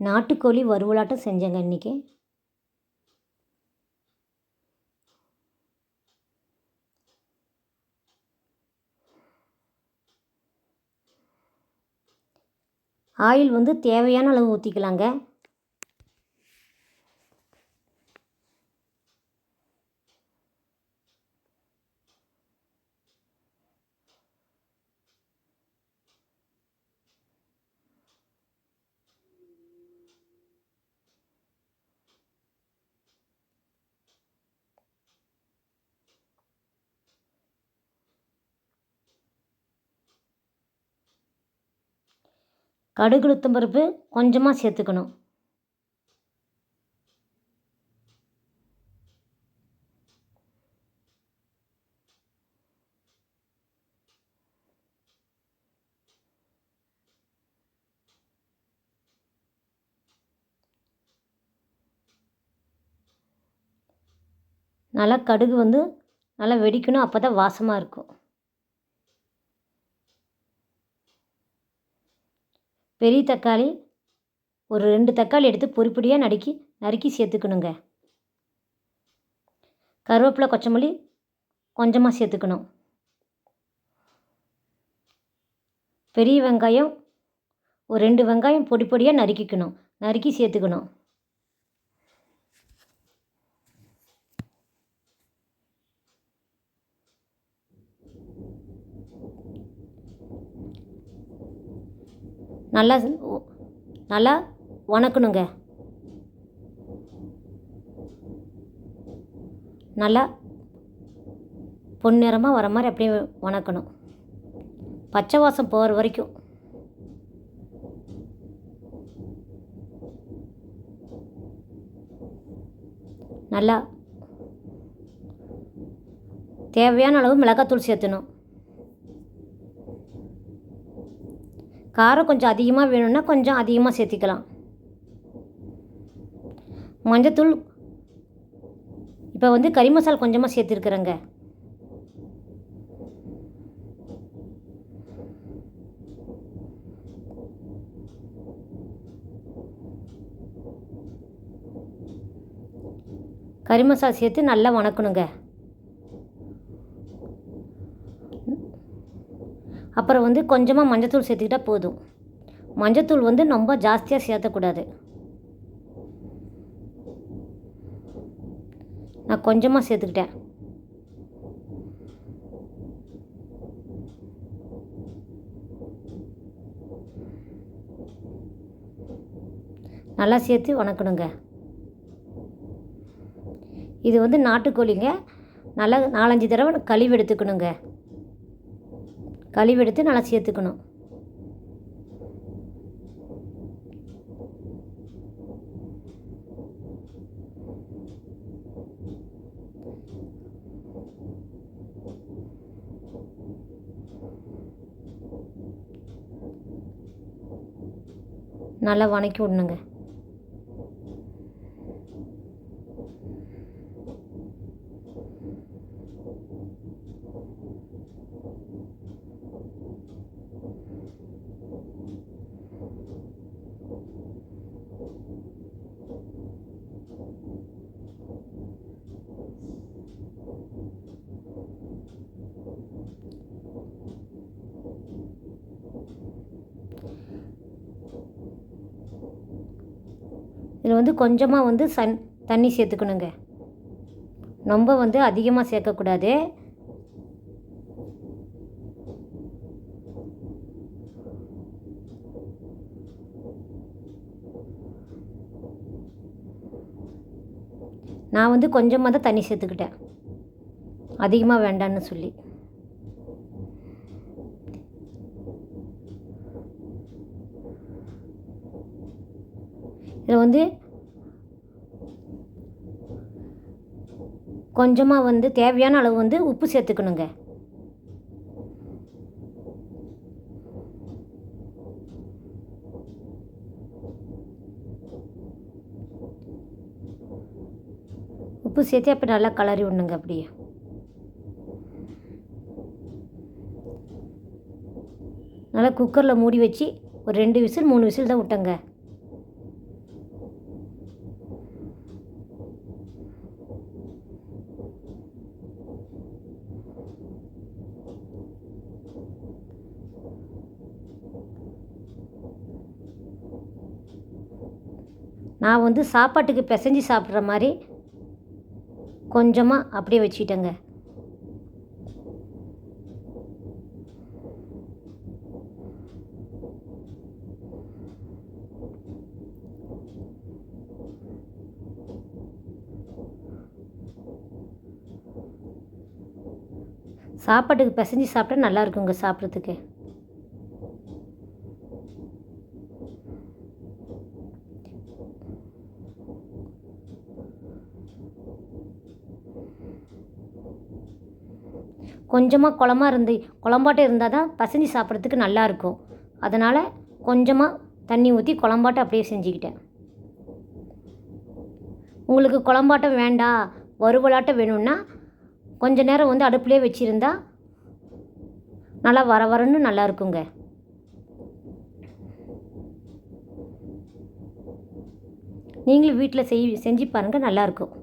நாட்டுக்கோழி வறுவலாட்டம் செஞ்சேங்க இன்றைக்கி ஆயில் வந்து தேவையான அளவு ஊற்றிக்கலாங்க கடுகு உளுத்தம் பருப்பு கொஞ்சமாக சேர்த்துக்கணும். நல்லா கடுகு வந்து நல்லா வெடிக்கணும் அப்போ தான் வாசமாக இருக்கும். பெரிய தக்காளி ஒரு ரெண்டு தக்காளி எடுத்து பொடி நடுக்கி நறுக்கி நறுக்கி சேர்த்துக்கணுங்க. கருவேப்பிலை கொச்சமல்லி கொஞ்சமாக சேர்த்துக்கணும். பெரிய வெங்காயம் ஒரு ரெண்டு வெங்காயம் பொடி பொடியாக நறுக்கிக்கணும். நறுக்கி சேர்த்துக்கணும். நல்லா நல்லா வணக்கணுங்க. நல்லா பொன்னிறமாக வர மாதிரி அப்படியே வணக்கணும். பச்சை வாசம் போகிற வரைக்கும். நல்லா தேவையான அளவு மிளகாத்தூள் சேர்த்தணும். காரம் கொஞ்சம் அதிகமாக வேணும்னா கொஞ்சம் அதிகமாக சேர்த்திக்கலாம். மஞ்சத்தூள் இப்போ வந்து கறி மசாலா கொஞ்சமாக சேர்த்துருக்குறேங்க. கறி மசாலா சேர்த்து நல்லா வணக்கணுங்க. அப்புறம் வந்து கொஞ்சமாக மஞ்சத்தூள் சேர்த்துக்கிட்டால் போதும். மஞ்சத்தூள் வந்து ரொம்ப ஜாஸ்தியாக சேர்த்தக்கூடாது. நான் கொஞ்சமாக சேர்த்துக்கிட்டேன். நல்லா சேர்த்து வணக்கணுங்க. இது வந்து நாட்டுக்கோழிங்க. நல்லா நாலஞ்சு தடவை கழுவி எடுத்துக்கணுங்க. கழுவி நல்லா சேர்த்துக்கணும். நல்லா வணக்கி விடணுங்க. வந்து கொஞ்சமாக வந்து சன் தண்ணி சேர்த்துக்கணுங்க. ரொம்ப வந்து அதிகமாக சேர்க்கக்கூடாது. நான் வந்து கொஞ்சமாக தான் தண்ணி சேர்த்துக்கிட்டேன். அதிகமாக வேண்டான்னு சொல்லி. இதில் வந்து கொஞ்சமாக வந்து தேவையான அளவு வந்து உப்பு சேர்த்துக்கணுங்க. உப்பு சேர்த்து அப்போ நல்லா கலரி விடணுங்க அப்படியே. நல்லா குக்கரில் மூடி வச்சு ஒரு ரெண்டு விசில் மூணு விசில் தான் விட்டேங்க நான் வந்து சாப்பாட்டுக்கு பிசைஞ்சு சாப்பிட்ற மாதிரி கொஞ்சமாக அப்படியே வச்சுக்கிட்டேங்க. சாப்பாட்டுக்கு பிசைஞ்சு சாப்பிட்டா நல்லா இருக்குங்க சாப்பிட்றதுக்கு. கொஞ்சமாக குழம்பா இருந்து குழம்பாட்டம் இருந்தால் தான் பசஞ்சு சாப்பிட்றதுக்கு நல்லாயிருக்கும் அதனால் கொஞ்சமாக தண்ணி ஊற்றி குழம்பாட்டம் அப்படியே செஞ்சுக்கிட்டேன். உங்களுக்கு குழம்பாட்டம் வேண்டாம் வறுவலாட்டம் வேணும்னா கொஞ்ச நேரம் வந்து அடுப்புலேயே வச்சுருந்தா நல்லா வர வரன்னு நல்லா இருக்குங்க. நீங்களும் வீட்டில் செய் செஞ்சு பாருங்கள் நல்லாயிருக்கும்